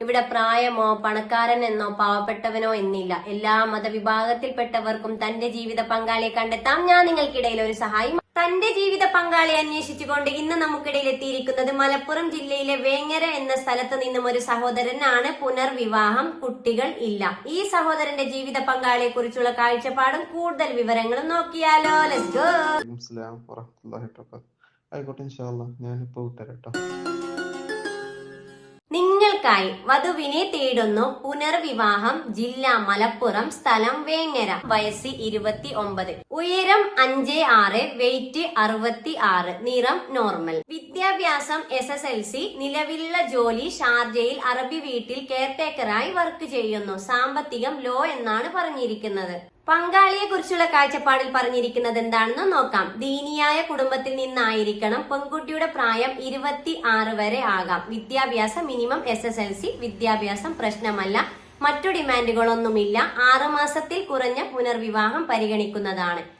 ഇവിടെ പ്രായമോ പണക്കാരൻ എന്നോ പാവപ്പെട്ടവനോ എന്നില്ല. എല്ലാ മതവിഭാഗത്തിൽപ്പെട്ടവർക്കും തന്റെ ജീവിത പങ്കാളിയെ കണ്ടെത്താം. ഞാൻ നിങ്ങൾക്കിടയിൽ ഒരു സഹായി തന്റെ ജീവിത പങ്കാളിയെ അന്വേഷിച്ചുകൊണ്ട് ഇന്ന് നമുക്കിടയിൽ എത്തിയിരിക്കുന്നത് മലപ്പുറം ജില്ലയിലെ വേങ്ങര എന്ന സ്ഥലത്ത് നിന്നും ഒരു സഹോദരനാണ്. പുനർവിവാഹം കുട്ടികൾ ഇല്ല. ഈ സഹോദരന്റെ ജീവിത പങ്കാളിയെ കുറിച്ചുള്ള കാഴ്ചപ്പാടും കൂടുതൽ വിവരങ്ങളും നോക്കിയാലോ. ലെറ്റ്സ് ഗോ ആയിക്കോട്ടെ ഞാനിപ്പോ വിട്ടുതരാം നിങ്ങൾക്കായി വധുവിനെ തേടുന്നു പുനർവിവാഹം ജില്ല മലപ്പുറം സ്ഥലം വേങ്ങര. വയസ്സ് ഇരുപത്തി ഒമ്പത് ഉയരം അഞ്ച് ആറ് വെയിറ്റ് അറുപത്തി ആറ് നിറം നോർമൽ. വിദ്യാഭ്യാസം എസ് എസ് എൽ സി നിലവിലുള്ള ജോലി ഷാർജയിൽ അറബി വീട്ടിൽ കെയർടേക്കറായി വർക്ക് ചെയ്യുന്നു. സാമ്പത്തികം ലോ എന്നാണ് പറഞ്ഞിരിക്കുന്നത്. പങ്കാളിയെ കുറിച്ചുള്ള കാഴ്ചപ്പാടിൽ പറഞ്ഞിരിക്കുന്നത് എന്താണെന്ന് നോക്കാം. ദീനിയായ കുടുംബത്തിൽ നിന്നായിരിക്കണം പെൺകുട്ടിയുടെ പ്രായം ഇരുപത്തി ആറ് വരെ ആകാം. വിദ്യാഭ്യാസം minimum S S L C വിദ്യാഭ്യാസം പ്രശ്നമല്ല. മറ്റു ഡിമാൻഡുകളൊന്നുമില്ല. ആറുമാസത്തിൽ കുറഞ്ഞ പുനർവിവാഹം പരിഗണിക്കുന്നതാണ്.